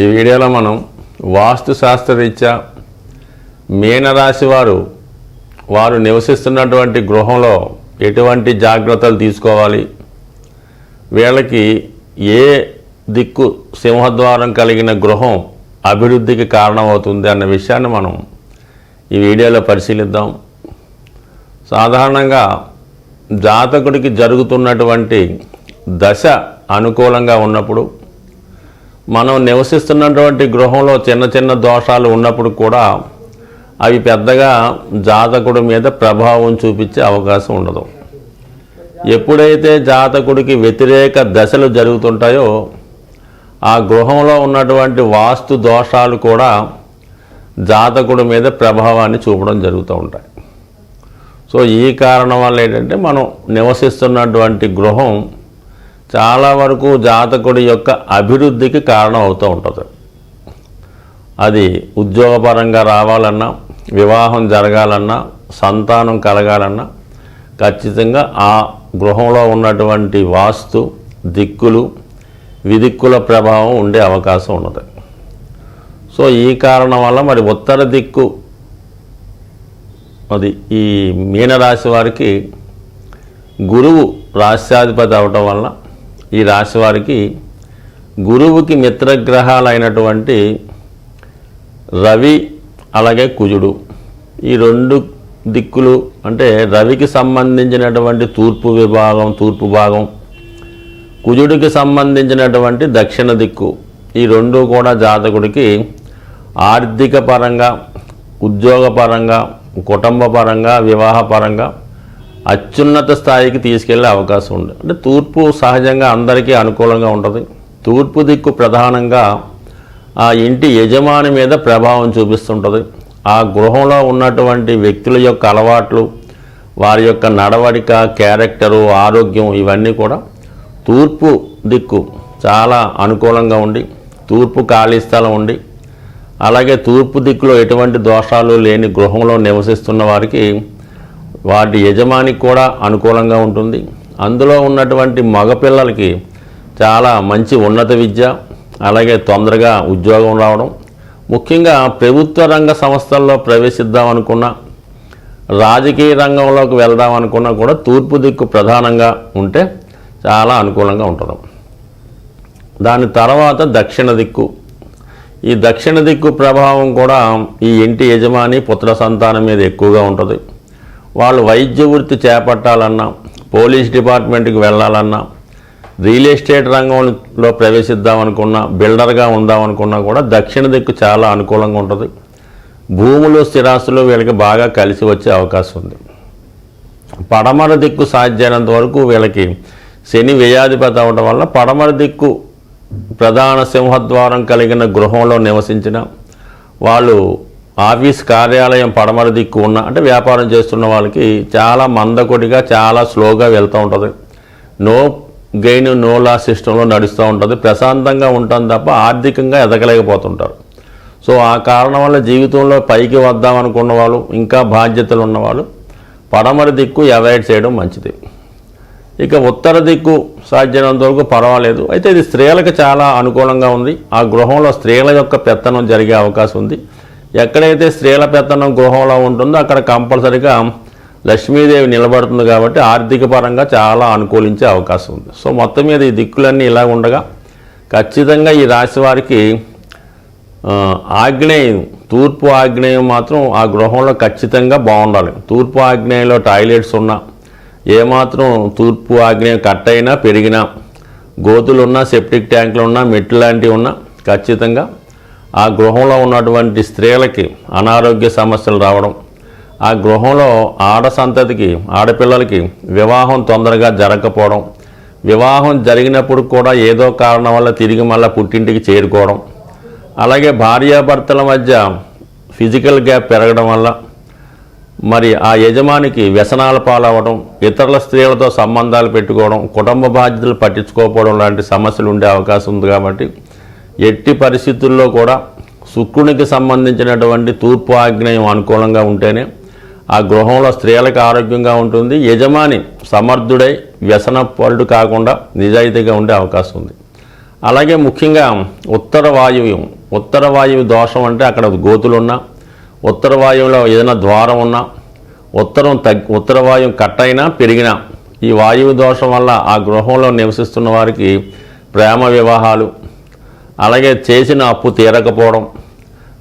ఈ వీడియోలో మనం వాస్తు శాస్త్రరీత్యా మీనరాశి వారు వారు నివసిస్తున్నటువంటి గృహంలో ఎటువంటి జాగ్రత్తలు తీసుకోవాలి? వీళ్ళకి ఏ దిక్కు సింహద్వారం కలిగిన గృహం అభివృద్ధికి కారణమవుతుంది అన్న విషయాన్ని మనం ఈ వీడియోలో పరిశీలిద్దాం. సాధారణంగా జాతకుడికి జరుగుతున్నటువంటి దశ అనుకూలంగా ఉన్నప్పుడు మనం నివసిస్తున్నటువంటి గృహంలో చిన్న చిన్న దోషాలు ఉన్నప్పుడు కూడా అవి పెద్దగా జాతకుడి మీద ప్రభావం చూపించే అవకాశం ఉండదు. ఎప్పుడైతే జాతకుడికి వ్యతిరేక దశలు జరుగుతుంటాయో ఆ గృహంలో ఉన్నటువంటి వాస్తు దోషాలు కూడా జాతకుడి మీద ప్రభావాన్ని చూపడం జరుగుతూ ఉంటాయి. సో ఈ కారణం వల్ల ఏంటంటే మనం నివసిస్తున్నటువంటి గృహం చాలా వరకు జాతకుడి యొక్క అభివృద్ధికి కారణం అవుతూ ఉంటుంది. అది ఉద్యోగపరంగా రావాలన్నా వివాహం జరగాలన్నా సంతానం కలగాలన్నా ఖచ్చితంగా ఆ గృహంలో ఉన్నటువంటి వాస్తు దిక్కులు విదిక్కుల ప్రభావం ఉండే అవకాశం ఉన్నది. సో ఈ కారణం వల్ల మరి ఉత్తర దిక్కు అది ఈ మీనరాశి వారికి గురువు రాశ్యాధిపతి అవటం వల్ల ఈ రాశి వారికి గురువుకి మిత్రగ్రహాలైనటువంటి రవి అలాగే కుజుడు. ఈ రెండు దిక్కులు అంటే రవికి సంబంధించినటువంటి తూర్పు విభాగం తూర్పు భాగం కుజుడికి సంబంధించినటువంటి దక్షిణ దిక్కు. ఈ రెండు కూడా జాతకుడికి ఆర్థిక పరంగా ఉద్యోగపరంగా కుటుంబపరంగా వివాహపరంగా అత్యున్నత స్థాయికి తీసుకెళ్ళే అవకాశం ఉంది. అంటే తూర్పు సహజంగా అందరికీ అనుకూలంగా ఉంటుంది. తూర్పు దిక్కు ప్రధానంగా ఆ ఇంటి యజమాని మీద ప్రభావం చూపిస్తుంటుంది. ఆ గృహంలో ఉన్నటువంటి వ్యక్తుల యొక్క అలవాట్లు వారి యొక్క నడవడిక క్యారెక్టరు ఆరోగ్యం ఇవన్నీ కూడా తూర్పు దిక్కు చాలా అనుకూలంగా ఉండి తూర్పు ఖాళీ స్థలం ఉండి అలాగే తూర్పు దిక్కులో ఎటువంటి దోషాలు లేని గృహంలో నివసిస్తున్న వారికి వాటి యజమానికి కూడా అనుకూలంగా ఉంటుంది. అందులో ఉన్నటువంటి మగపిల్లలకి చాలా మంచి ఉన్నత విద్య అలాగే తొందరగా ఉద్యోగం రావడం. ముఖ్యంగా ప్రభుత్వ రంగ సంస్థల్లో ప్రవేశిద్దాం అనుకున్న రాజకీయ రంగంలోకి వెళ్దాం అనుకున్నా కూడా తూర్పు దిక్కు ప్రధానంగా ఉంటే చాలా అనుకూలంగా ఉంటుంది. దాని తర్వాత దక్షిణ దిక్కు. ఈ దక్షిణ దిక్కు ప్రభావం కూడా ఈ ఇంటి యజమాని పుత్ర సంతానం మీద ఎక్కువగా ఉంటుంది. వాళ్ళు వైద్య వృత్తి చేపట్టాలన్నా పోలీస్ డిపార్ట్మెంట్కి వెళ్ళాలన్నా రియల్ ఎస్టేట్ రంగంలో ప్రవేశిద్దామనుకున్నా బిల్డర్గా ఉందామనుకున్నా కూడా దక్షిణ దిక్కు చాలా అనుకూలంగా ఉంటుంది. భూములు స్థిరాస్తులు వీళ్ళకి బాగా కలిసి వచ్చే అవకాశం ఉంది. పడమర దిక్కు సాధ్యమైనంత వరకు వీళ్ళకి శని వ్యయాధిపతి అవడం వల్ల పడమర దిక్కు ప్రధాన సింహద్వారం కలిగిన గృహంలో నివసించిన వాళ్ళు ఆఫీస్ కార్యాలయం పడమర దిక్కు ఉన్న అంటే వ్యాపారం చేస్తున్న వాళ్ళకి చాలా మందకొడిగా చాలా స్లోగా వెళ్తూ ఉంటుంది. నో గెయిన్ నో లాస్ సిస్టంలో నడుస్తూ ఉంటుంది. ప్రశాంతంగా ఉంటుంది తప్ప ఆర్థికంగా ఎదగలేకపోతుంటారు. సో ఆ కారణం వల్ల జీవితంలో పైకి వద్దాం అనుకున్న వాళ్ళు ఇంకా బాధ్యతలు ఉన్నవాళ్ళు పడమరి దిక్కు అవాయిడ్ చేయడం మంచిది. ఇక ఉత్తర దిక్కు సాధ్యమైనంత వరకు పర్వాలేదు. అయితే ఇది స్త్రీలకు చాలా అనుకూలంగా ఉంది. ఆ గృహంలో స్త్రీల యొక్క పెత్తనం జరిగే అవకాశం ఉంది. ఎక్కడైతే స్త్రీల పెత్తనం గృహంలో ఉంటుందో అక్కడ కంపల్సరిగా లక్ష్మీదేవి నిలబడుతుంది కాబట్టి ఆర్థిక పరంగా చాలా అనుకూలించే అవకాశం ఉంది. సో మొత్తం మీద ఈ దిక్కులన్నీ ఇలా ఉండగా ఖచ్చితంగా ఈ రాశి వారికి ఆగ్నేయం తూర్పు ఆగ్నేయం మాత్రం ఆ గృహంలో ఖచ్చితంగా బాగుండాలి. తూర్పు ఆగ్నేయంలో టాయిలెట్స్ ఉన్నా ఏమాత్రం తూర్పు ఆగ్నేయం కట్ అయినా పెరిగినా గోతులు ఉన్నా సెప్టిక్ ట్యాంకులు ఉన్నా మెట్లు లాంటివి ఉన్నా ఖచ్చితంగా ఆ గృహంలో ఉన్నటువంటి స్త్రీలకి అనారోగ్య సమస్యలు రావడం ఆ గృహంలో ఆడ సంతతికి ఆడపిల్లలకి వివాహం తొందరగా జరగకపోవడం వివాహం జరిగినప్పుడు కూడా ఏదో కారణం వల్ల తిరిగి మళ్ళీ పుట్టింటికి చేరుకోవడం అలాగే భార్యాభర్తల మధ్య ఫిజికల్ గ్యాప్ పెరగడం వల్ల మరి ఆ యజమానికి వ్యసనాల పాలవడం ఇతరుల స్త్రీలతో సంబంధాలు పెట్టుకోవడం కుటుంబ బాధ్యతలు పట్టించుకోకపోవడం లాంటి సమస్యలు ఉండే అవకాశం ఉంది కాబట్టి ఎట్టి పరిస్థితుల్లో కూడా శుక్రునికి సంబంధించినటువంటి తూర్పు ఆగ్నేయం అనుకూలంగా ఉంటేనే ఆ గృహంలో స్త్రీలకు ఆరోగ్యంగా ఉంటుంది. యజమాని సమర్థుడై వ్యసన పరుడు కాకుండా నిజాయితీగా ఉండే అవకాశం ఉంది. అలాగే ముఖ్యంగా ఉత్తర వాయువు ఉత్తర వాయువు దోషం అంటే అక్కడ గోతులున్నా ఉత్తర వాయువులో ఏదైనా ద్వారం ఉన్నా ఉత్తరం తగ్ ఉత్తర వాయువు కట్ అయినా పెరిగినా ఈ వాయువు దోషం వల్ల ఆ గృహంలో నివసిస్తున్న వారికి ప్రేమ వివాహాలు అలాగే చేసిన అప్పు తీరకపోవడం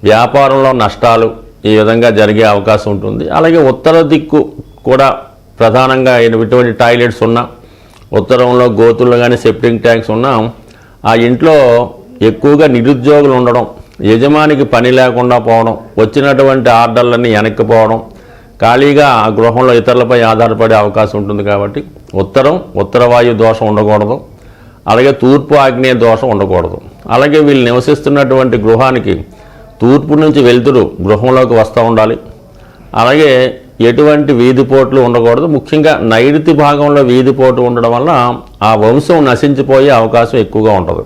వ్యాపారంలో నష్టాలు ఈ విధంగా జరిగే అవకాశం ఉంటుంది. అలాగే ఉత్తర దిక్కు కూడా ప్రధానంగా ఎటువంటి టాయిలెట్స్ ఉన్నా ఉత్తరంలో గోతులు కానీ సెప్టింగ్ ట్యాంక్స్ ఉన్నా ఆ ఇంట్లో ఎక్కువగా నిరుద్యోగులు ఉండడం యజమానికి పని లేకుండా పోవడం వచ్చినటువంటి ఆర్డర్లన్నీ వెనక్కిపోవడం ఖాళీగా ఆ గృహంలో ఇతరులపై ఆధారపడే అవకాశం ఉంటుంది కాబట్టి ఉత్తరం ఉత్తరవాయు దోషం ఉండకూడదు. అలాగే తూర్పు ఆగ్నేయ దోషం ఉండకూడదు. అలాగే వీళ్ళు నివసిస్తున్నటువంటి గృహానికి తూర్పు నుంచి వెలుతురు గృహంలోకి వస్తూ ఉండాలి. అలాగే ఎటువంటి వీధిపోట్లు ఉండకూడదు. ముఖ్యంగా నైరుతి భాగంలో వీధిపోటు ఉండడం వల్ల ఆ వంశం నశించిపోయే అవకాశం ఎక్కువగా ఉంటుంది.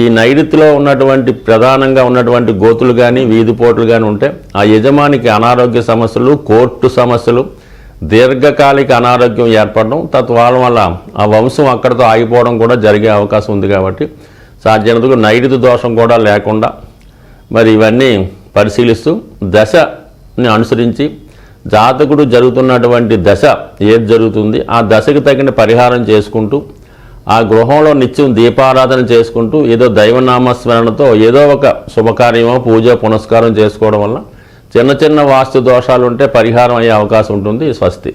ఈ నైరుతిలో ఉన్నటువంటి ప్రధానంగా ఉన్నటువంటి గోతులు కానీ వీధిపోట్లు కానీ ఉంటే ఆ యజమానికి అనారోగ్య సమస్యలు కోర్టు సమస్యలు దీర్ఘకాలిక అనారోగ్యం ఏర్పడడం తత్వాల వల్ల ఆ వంశం అక్కడితో ఆగిపోవడం కూడా జరిగే అవకాశం ఉంది కాబట్టి సాధ్యమైనందుకు నైరుతి దోషం కూడా లేకుండా మరి ఇవన్నీ పరిశీలిస్తూ దశని అనుసరించి జాతకుడు జరుగుతున్నటువంటి దశ ఏది జరుగుతుంది ఆ దశకు తగిన పరిహారం చేసుకుంటూ ఆ గృహంలో నిత్యం దీపారాధన చేసుకుంటూ ఏదో దైవనామస్మరణతో ఏదో ఒక శుభకార్యమో పూజ పునస్కారం చేసుకోవడం వల్ల చిన్న చిన్న వాస్తు దోషాలు ఉంటే పరిహారం అయ్యే అవకాశం ఉంటుంది స్వస్తి.